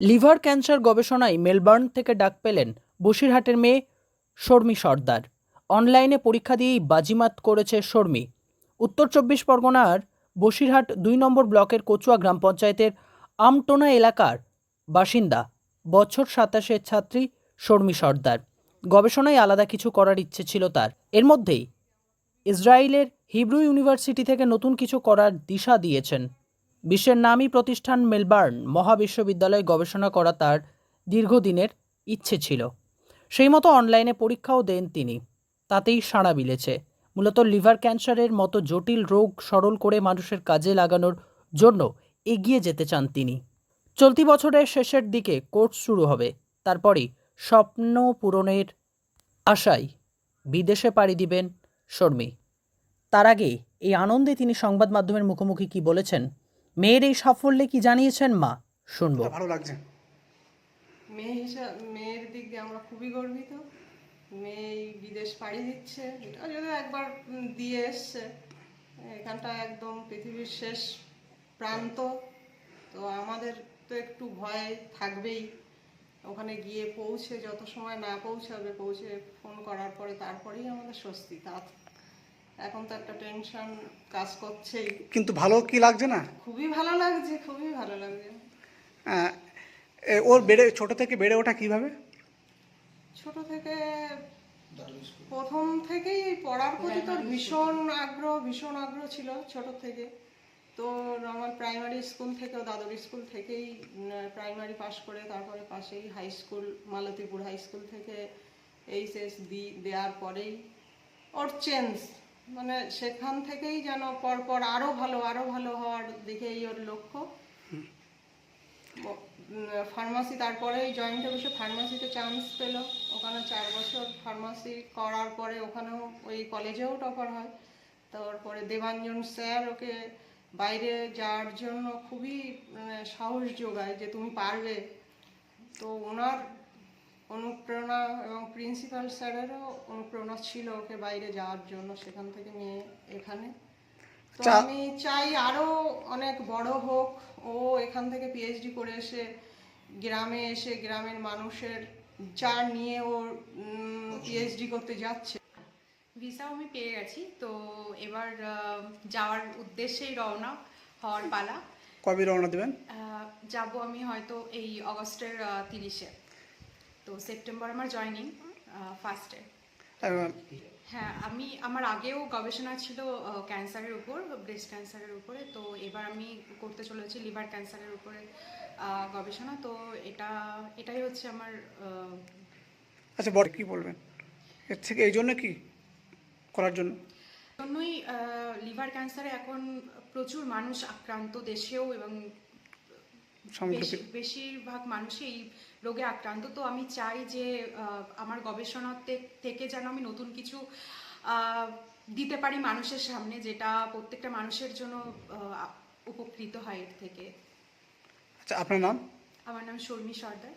Liver cancer গবেষণায় Melbourne থেকে ডাক পেলেন বসিরহাটের মেয়ে শর্মি সর্দার। অনলাইনে পরীক্ষা দিয়েই বাজিমাত করেছে শর্মি। উত্তর চব্বিশ পরগনার বসিরহাট দুই নম্বর ব্লকের কচুয়া গ্রাম পঞ্চায়েতের আমটোনা এলাকার বাসিন্দা বছর সাতাশের ছাত্রী শর্মি সর্দার। গবেষণায় আলাদা কিছু করার ইচ্ছে ছিল তার। এর মধ্যেই ইসরায়েলের হিব্রু ইউনিভার্সিটি থেকে নতুন কিছু করার দিশা দিয়েছেন বিশ্বের নামী প্রতিষ্ঠান মেলবার্ন মহাবিশ্ববিদ্যালয়ে গবেষণা করা তার দীর্ঘদিনের ইচ্ছে ছিল। সেই মতো অনলাইনে পরীক্ষাও দেন তিনি। তাতেই সাড়া মিলেছে। মূলত লিভার ক্যান্সারের মতো জটিল রোগ সরল করে মানুষের কাজে লাগানোর জন্য এগিয়ে যেতে চান তিনি। চলতি বছরের শেষের দিকে কোর্স শুরু হবে। তারপরই স্বপ্ন পূরণের আশায় বিদেশে পাড়ি দিবেন শর্মী। তার আগে এই আনন্দে তিনি সংবাদ মাধ্যমের মুখোমুখি কি বলেছেন মেয়ের এই সাফল্যে কি জানিয়েছেন মা? শুনব। ভালো লাগছে। মেয়ে হিসাব মেয়ের দিক দিয়ে আমরা খুবই গর্বিত। মেয়ে বিদেশ পাড়ি দিচ্ছে। যদি একবার দিয়ে এসছে। এখানটা একদম পৃথিবীর শেষ প্রান্ত। তো আমাদের তো একটু ভয় থাকবেই। ওখানে গিয়ে পৌঁছে যত সময় না পৌঁছাবে পৌঁছে ফোন করার পরে তারপরেই আমাদের স্বস্তি। তা এখন তো একটা টেনশন কাজ করছেই। কিন্তু ভালো কি লাগছে না? খুবই ভালো লাগছে খুবই ভালো লাগছে। আহ, ওর বেড়ে ছোট থেকে বেড়ে ওঠা কীভাবে? ছোট থেকে প্রথম থেকেই পড়ার প্রতি তোর ভীষণ আগ্রহ ভীষণ আগ্রহ ছিল ছোট থেকে। তো আমার প্রাইমারি স্কুল থেকেও দাদর স্কুল থেকেই প্রাইমারি পাশ করে তারপরে পাশেই high school Maltipur high school থেকে এইচএস দি দেওয়ার পরেই ওর চেঞ্জ মানে সেখান থেকেই যেন পরপর আরও ভালো আরও ভালো হওয়ার দিকেই ওর লক্ষ্য। ফার্মাসি তারপরেই জয়েন্টে বসে ফার্মাসিতে চান্স পেল। ওখানে চার বছর ফার্মাসি করার পরে ওখানেও ওই কলেজেও টপার হয়। তারপরে দেবাঞ্জন স্যার ওকে বাইরে যাওয়ার জন্য খুবই মানে, সাহস যোগায় যে তুমি পারবে। তো ওনার অনুপ্রেরণা এবং প্রিন্সিপাল স্যারেরও অনুপ্রেরণা ছিল ওকে বাইরে যাওয়ার জন্য সেখান থেকে মেয়ে এখানে। তো আমি চাই আরও অনেক বড় হোক। ও এখান থেকে পিএইচডি করে এসে গ্রামে এসে গ্রামের মানুষের যা নিয়ে ও পিএইচডি করতে যাচ্ছে। ভিসাও আমি পেয়ে গেছি। তো এবার আহ, যাওয়ার উদ্দেশ্যেই রওনা হওয়ার পালা। কবে রওনা দেবেন? আহ, যাব আমি হয়তো এই অগস্টের তিরিশে। তো সেপ্টেম্বর আমার জয়নিং ফার্স্টে হ্যাঁ আমি আমার আগেও গবেষণা ছিল ক্যান্সারের উপর ব্রেস্ট ক্যান্সারের উপরে। তো এবার আমি করতে চলেছি লিভার ক্যান্সারের উপরে গবেষণা। তো এটা এটাই হচ্ছে আমার আচ্ছা বড় কি বলবেন? এর থেকে এই জন্য কি করার জন্য? জন্যই লিভার ক্যান্সারে এখন প্রচুর মানুষ আক্রান্ত দেশেও এবং বেশিরভাগ মানুষই এই রোগে আক্রান্ত। তো আমি চাই যে আমার গবেষণা থেকে যেন আমি নতুন কিছু আহ, দিতে পারি মানুষের সামনে যেটা প্রত্যেকটা মানুষের জন্য উপকৃত হয় এর থেকে। আচ্ছা আপনার নাম? আমার নাম শর্মি সর্দার।